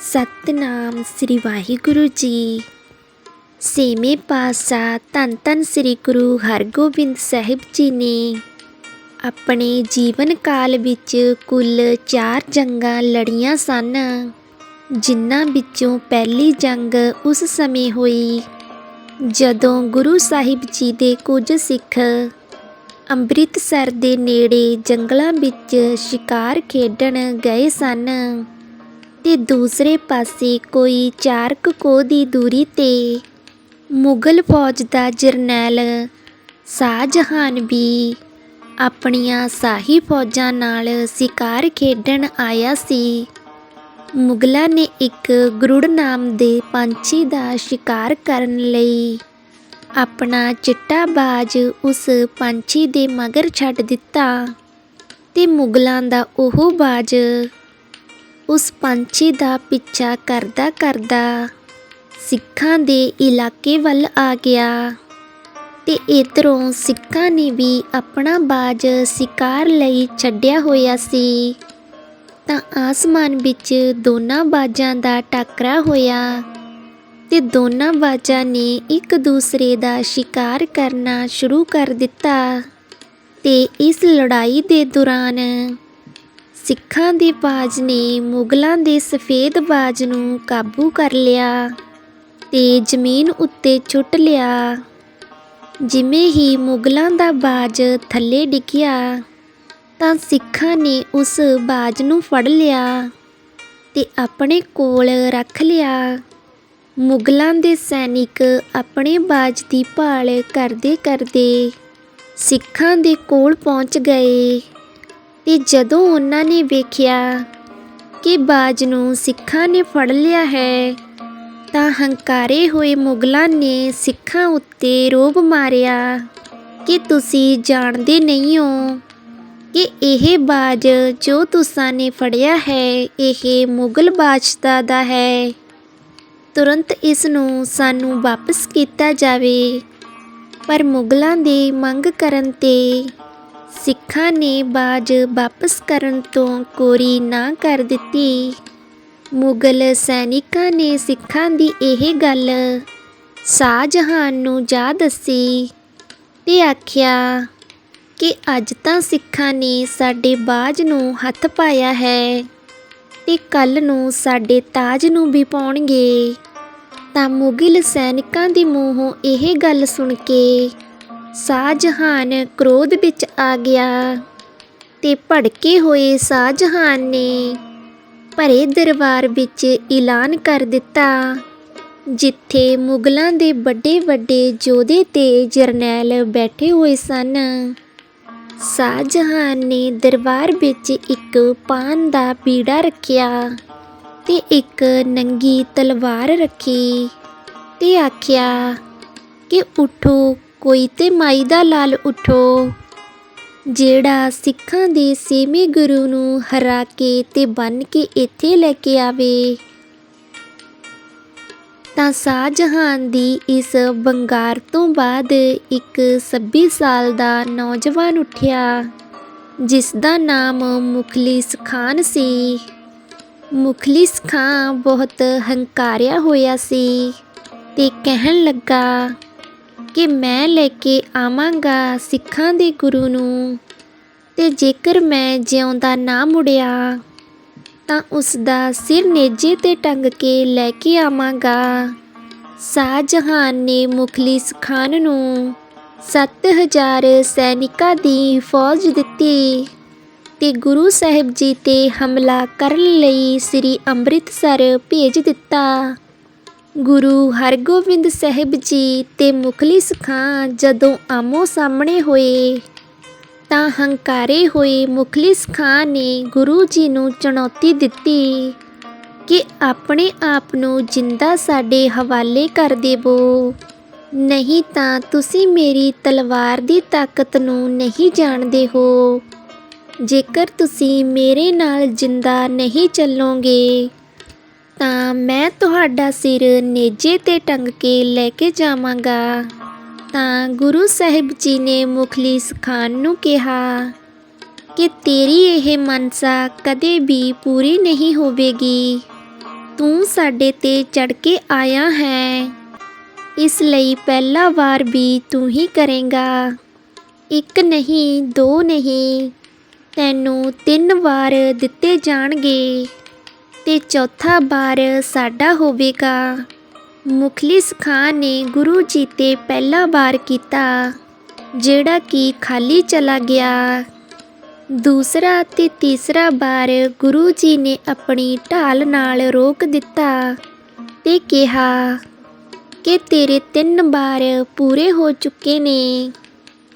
ਸਤਨਾਮ ਸ੍ਰੀ ਵਾਹਿਗੁਰੂ ਜੀ। ਸੇਵੇਂ ਪਾਤਸ਼ਾਹ ਧੰਨ ਧੰਨ ਸ੍ਰੀ ਗੁਰੂ ਹਰਗੋਬਿੰਦ ਸਾਹਿਬ ਜੀ ਨੇ ਆਪਣੇ ਜੀਵਨ ਕਾਲ ਵਿੱਚ ਕੁੱਲ ਚਾਰ ਜੰਗਾਂ ਲੜੀਆਂ ਸਨ, ਜਿਨ੍ਹਾਂ ਵਿੱਚੋਂ ਪਹਿਲੀ ਜੰਗ ਉਸ ਸਮੇਂ ਹੋਈ, ਜਦੋਂ ਗੁਰੂ ਸਾਹਿਬ ਜੀ ਦੇ ਕੁਝ ਸਿੱਖ ਅੰਮ੍ਰਿਤਸਰ ਦੇ ਨੇੜੇ ਜੰਗਲਾਂ ਵਿੱਚ ਸ਼ਿਕਾਰ ਖੇਡਣ ਗਏ ਸਨ। ਤੇ ਦੂਸਰੇ ਪਾਸੇ ਕੋਈ ਚਾਰ ਕੁ ਕੋਹ ਦੀ ਦੂਰੀ ਤੇ ਮੁਗਲ ਫੌਜ ਦਾ ਜਰਨੈਲ ਸ਼ਾਹਜਹਾਨ ਵੀ ਆਪਣੀਆਂ ਸ਼ਾਹੀ ਫੌਜਾਂ ਨਾਲ ਸ਼ਿਕਾਰ ਖੇਡਣ ਆਇਆ ਸੀ। ਮੁਗਲਾਂ ਨੇ ਇੱਕ ਗਰੁੜ ਨਾਮ ਦੇ ਪੰਛੀ ਦਾ ਸ਼ਿਕਾਰ ਕਰਨ ਲਈ ਆਪਣਾ ਚਿੱਟਾ ਬਾਜ ਉਸ ਪੰਛੀ ਦੇ ਮਗਰ ਛੱਡ ਦਿੱਤਾ ਤੇ ਮੁਗਲਾਂ ਦਾ ਉਹ ਬਾਜ ਉਸ ਪੰਛੀ ਦਾ ਪਿੱਛਾ ਕਰਦਾ ਕਰਦਾ ਸਿੱਖਾਂ ਦੇ ਇਲਾਕੇ ਵੱਲ ਆ ਗਿਆ ਤੇ ਇਧਰੋਂ ਸਿੱਖਾਂ ਨੇ ਵੀ ਆਪਣਾ ਬਾਜ ਸ਼ਿਕਾਰ ਲਈ ਛੱਡਿਆ ਹੋਇਆ ਸੀ। ਤਾਂ ਆਸਮਾਨ ਵਿੱਚ ਦੋਨਾਂ ਬਾਜਾਂ ਦਾ ਟਕਰਾ ਹੋਇਆ ਤੇ ਦੋਨਾਂ ਬਾਜਾਂ ਨੇ ਇੱਕ ਦੂਸਰੇ ਦਾ ਸ਼ਿਕਾਰ ਕਰਨਾ ਸ਼ੁਰੂ ਕਰ ਦਿੱਤਾ ਤੇ ਇਸ ਲੜਾਈ ਦੇ ਦੌਰਾਨ ਸਿੱਖਾਂ ਦੇ ਬਾਜ ਨੇ ਮੁਗਲਾਂ ਦੇ ਸਫੇਦ ਬਾਜ ਨੂੰ ਕਾਬੂ ਕਰ ਲਿਆ ਤੇ ਜ਼ਮੀਨ ਉੱਤੇ ਛੁੱਟ ਲਿਆ। ਜਿਵੇਂ ਹੀ ਮੁਗਲਾਂ ਦਾ ਬਾਜ ਥੱਲੇ ਡਿੱਗਿਆ, ਤਾਂ ਸਿੱਖਾਂ ਨੇ ਉਸ ਬਾਜ ਨੂੰ ਫੜ ਲਿਆ ਤੇ ਆਪਣੇ ਕੋਲ ਰੱਖ ਲਿਆ। ਮੁਗਲਾਂ ਦੇ ਸੈਨਿਕ ਆਪਣੇ ਬਾਜ ਦੀ ਭਾਲ ਕਰਦੇ ਕਰਦੇ ਸਿੱਖਾਂ ਦੇ ਕੋਲ ਪਹੁੰਚ ਗਏ। ਤੇ ਜਦੋਂ ਉਹਨਾਂ ਨੇ ਵੇਖਿਆ ਕਿ ਬਾਜ ਨੂੰ ਸਿੱਖਾਂ ਨੇ ਫੜ ਲਿਆ ਹੈ, ਤਾਂ ਹੰਕਾਰੇ ਹੋਏ ਮੁਗਲਾਂ ਨੇ ਸਿੱਖਾਂ ਉੱਤੇ ਰੋਬ ਮਾਰਿਆ ਕਿ ਤੁਸੀਂ ਜਾਣਦੇ ਨਹੀਂ ਹੋ ਕਿ ਇਹ ਬਾਜ ਜੋ ਤੁਸਾਂ ਨੇ ਫੜਿਆ ਹੈ, ਇਹ ਮੁਗਲ ਬਾਦਸ਼ਾਹ ਦਾ ਹੈ। ਤੁਰੰਤ ਇਸ ਨੂੰ ਸਾਨੂੰ ਵਾਪਸ ਕੀਤਾ ਜਾਵੇ, ਪਰ ਮੁਗਲਾਂ ਦੀ ਮੰਗ ਕਰਨ ਤੇ ਸਿੱਖਾਂ ਨੇ ਬਾਜ ਵਾਪਸ ਕਰਨ ਤੋਂ ਕੋਰੀ ਨਾ ਕਰ ਦਿੱਤੀ। ਮੁਗਲ ਸੈਨਿਕਾਂ ਨੇ ਸਿੱਖਾਂ ਦੀ ਇਹ ਗੱਲ ਸ਼ਾਹਜਹਾਨ ਨੂੰ ਜਾ ਦੱਸੀ ਤੇ ਆਖਿਆ ਕਿ ਅੱਜ ਤਾਂ ਸਿੱਖਾਂ ਨੇ ਸਾਡੇ ਬਾਜ ਨੂੰ ਹੱਥ ਪਾਇਆ ਹੈ ਤੇ ਕੱਲ ਨੂੰ ਸਾਡੇ ਤਾਜ ਨੂੰ ਵੀ ਪਾਉਣਗੇ। ਤਾਂ ਮੁਗਲ ਸੈਨਿਕਾਂ ਦੇ ਮੂੰਹੋਂ ਇਹ ਗੱਲ ਸੁਣ ਕੇ ਸ਼ਾਹਜਹਾਨ ਕ੍ਰੋਧ ਵਿੱਚ ਆ ਗਿਆ ਤੇ ਭੜਕੇ ਹੋਏ ਸ਼ਾਹਜਹਾਨ ਨੇ ਭਰੇ ਦਰਬਾਰ ਵਿੱਚ ਐਲਾਨ ਕਰ ਦਿੱਤਾ, ਜਿੱਥੇ ਮੁਗਲਾਂ ਦੇ ਵੱਡੇ ਵੱਡੇ ਯੋਧੇ ਤੇ ਜਰਨੈਲ ਬੈਠੇ ਹੋਏ ਸਨ। ਸ਼ਾਹਜਹਾਨ ਨੇ ਦਰਬਾਰ ਵਿੱਚ ਇੱਕ ਪਾਨ ਦਾ ਪੀੜਾ ਰੱਖਿਆ ਤੇ ਇੱਕ ਨੰਗੀ ਤਲਵਾਰ ਰੱਖੀ ਤੇ ਆਖਿਆ ਕਿ ਉਠੋ ਕੋਈ ਤੇ ਮਾਈ ਦਾ ਲਾਲ ਉਠੋ। ਜਿਹੜਾ ਸਿੱਖਾਂ ਦੇ ਸੇਵੇਂ ਗੁਰੂ ਨੂੰ ਹਰਾ ਕੇ ਤੇ ਬੰਨ ਕੇ ਇੱਥੇ ਲੈ ਕੇ ਆਵੇ, ਤਾਂ ਸ਼ਾਹਜਹਾਨ ਦੀ ਇਸ ਬੰਗਾਰ ਤੋਂ ਬਾਅਦ ਇੱਕ 26 ਸਾਲ ਦਾ ਨੌਜਵਾਨ ਉੱਠਿਆ, ਜਿਸ ਦਾ ਨਾਮ ਮੁਖਲਿਸ ਖਾਨ ਸੀ। ਮੁਖਲਿਸ ਖਾਂ ਬਹੁਤ ਹੰਕਾਰਿਆ ਹੋਇਆ ਸੀ ਤੇ ਕਹਿਣ ਲੱਗਾ ਕਿ ਮੈਂ ਲੈ ਕੇ ਆਵਾਂਗਾ ਸਿੱਖਾਂ ਦੇ ਗੁਰੂ ਨੂੰ। ਤੇ ਜੇਕਰ ਮੈਂ ਜਿਉਂਦਾ ਨਾ ਮੁੜਿਆ, ਤਾਂ ਉਸ ਦਾ ਸਿਰ ਨੇਜੇ ਤੇ ਟੰਗ ਕੇ ਲੈ ਕੇ ਆਵਾਂਗਾ। ਸ਼ਾਹਜਹਾਨ ਨੇ ਮੁਖਲਿਸ ਖਾਨ ਨੂੰ 7000 ਸੈਨਿਕਾਂ ਦੀ ਫੌਜ ਦਿੱਤੀ ਤੇ ਗੁਰੂ ਸਾਹਿਬ ਜੀ ਤੇ ਹਮਲਾ ਕਰਨ ਲਈ ਸ੍ਰੀ ਅੰਮ੍ਰਿਤਸਰ ਭੇਜ ਦਿੱਤਾ। ਗੁਰੂ ਹਰਗੋਬਿੰਦ ਸਾਹਿਬ ਜੀ ਤੇ ਮੁਖਲਿਸ ਖਾਂ ਜਦੋਂ ਆਮੋ ਸਾਹਮਣੇ ਹੋਏ, ਤਾਂ ਹੰਕਾਰੇ ਹੋਏ ਮੁਖਲਿਸ ਖਾਂ ਨੇ ਗੁਰੂ ਜੀ ਨੂੰ ਚੁਣੌਤੀ ਦਿੱਤੀ ਕਿ ਆਪਣੇ ਆਪ ਨੂੰ ਜਿੰਦਾ ਸਾਡੇ ਹਵਾਲੇ ਕਰ ਦੇਵੋ। ਨਹੀਂ ਤਾਂ ਤੁਸੀਂ ਮੇਰੀ ਤਲਵਾਰ ਦੀ ਤਾਕਤ ਨੂੰ ਨਹੀਂ ਜਾਣਦੇ ਹੋ। ਜੇਕਰ ਤੁਸੀਂ ਮੇਰੇ ਨਾਲ ਜਿੰਦਾ ਨਹੀਂ ਚੱਲੋਗੇ ਤਾਂ ਮੈਂ ਤੁਹਾਡਾ ਸਿਰ ਨੇਜੇ ਤੇ ਟੰਗ ਕੇ ਲੈ ਕੇ ਜਾਵਾਂਗਾ। ਤਾਂ ਗੁਰੂ ਸਾਹਿਬ ਜੀ ਨੇ ਮੁਖਲਿਸ ਖਾਨ ਨੂੰ ਕਿਹਾ ਕਿ ਤੇਰੀ ਇਹ ਮਨਸਾ ਕਦੇ ਵੀ ਪੂਰੀ ਨਹੀਂ ਹੋਵੇਗੀ। ਤੂੰ ਸਾਡੇ ਤੇ ਚੜ ਕੇ ਆਇਆ ਹੈ। ਇਸ ਲਈ ਪਹਿਲਾ ਵਾਰ ਵੀ ਤੂੰ ਹੀ ਕਰੇਗਾ। ਇੱਕ ਨਹੀਂ, ਦੋ ਨਹੀਂ, ਤੈਨੂੰ ਤਿੰਨ ਵਾਰ ਦਿੱਤੇ ਜਾਣਗੇ। ਤੇ ਚੌਥਾ ਵਾਰ ਸਾਡਾ ਹੋਵੇਗਾ। ਮੁਖਲਿਸ ਖਾਨ ਨੇ ਗੁਰੂ ਜੀ ਤੇ ਪਹਿਲਾ ਵਾਰ ਕੀਤਾ, ਜਿਹੜਾ ਕਿ ਖਾਲੀ ਚਲਾ ਗਿਆ। ਦੂਸਰਾ ਤੇ ਤੀਸਰਾ ਵਾਰ ਗੁਰੂ ਜੀ ਨੇ ਆਪਣੀ ਢਾਲ ਨਾਲ ਰੋਕ ਦਿੱਤਾ ਤੇ ਕਿਹਾ ਕਿ ਤੇਰੇ ਤਿੰਨ ਵਾਰ ਪੂਰੇ ਹੋ ਚੁੱਕੇ ਨੇ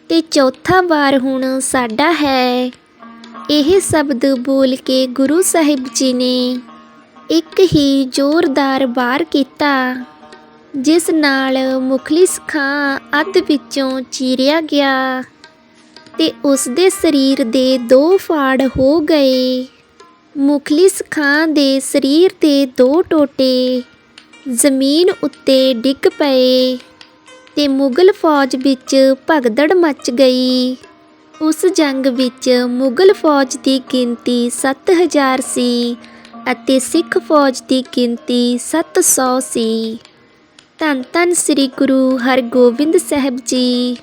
ਤੇ ਚੌਥਾ ਵਾਰ ਹੁਣ ਸਾਡਾ ਹੈ। ਇਹ ਸ਼ਬਦ ਬੋਲ ਕੇ ਗੁਰੂ ਸਾਹਿਬ ਜੀ ਨੇ ਇੱਕ ਹੀ ਜ਼ੋਰਦਾਰ ਵਾਰ ਕੀਤਾ, ਜਿਸ ਨਾਲ ਮੁਖਲਿਸ ਖਾਂ ਅੱਧ ਵਿੱਚੋਂ ਚੀਰਿਆ ਗਿਆ ਤੇ ਉਸ ਦੇ ਸਰੀਰ ਦੇ ਦੋ ਫਾੜ ਹੋ ਗਏ। ਮੁਖਲਿਸ ਖਾਂ ਦੇ ਸਰੀਰ ਦੇ ਦੋ ਟੋਟੇ ਜ਼ਮੀਨ ਉੱਤੇ ਡਿੱਗ ਪਏ ਤੇ ਮੁਗਲ ਫੌਜ ਵਿੱਚ ਭਗਦੜ ਮਚ ਗਈ। ਉਸ ਜੰਗ ਵਿੱਚ ਮੁਗਲ ਫੌਜ ਦੀ ਗਿਣਤੀ 7000 ਸੀ। ਅਤੇ ਸਿੱਖ ਫੌਜ ਦੀ ਗਿਣਤੀ 700 ਸੀ ਧੰਨ ਧੰਨ ਸ੍ਰੀ ਗੁਰੂ ਹਰਗੋਬਿੰਦ ਸਾਹਿਬ ਜੀ।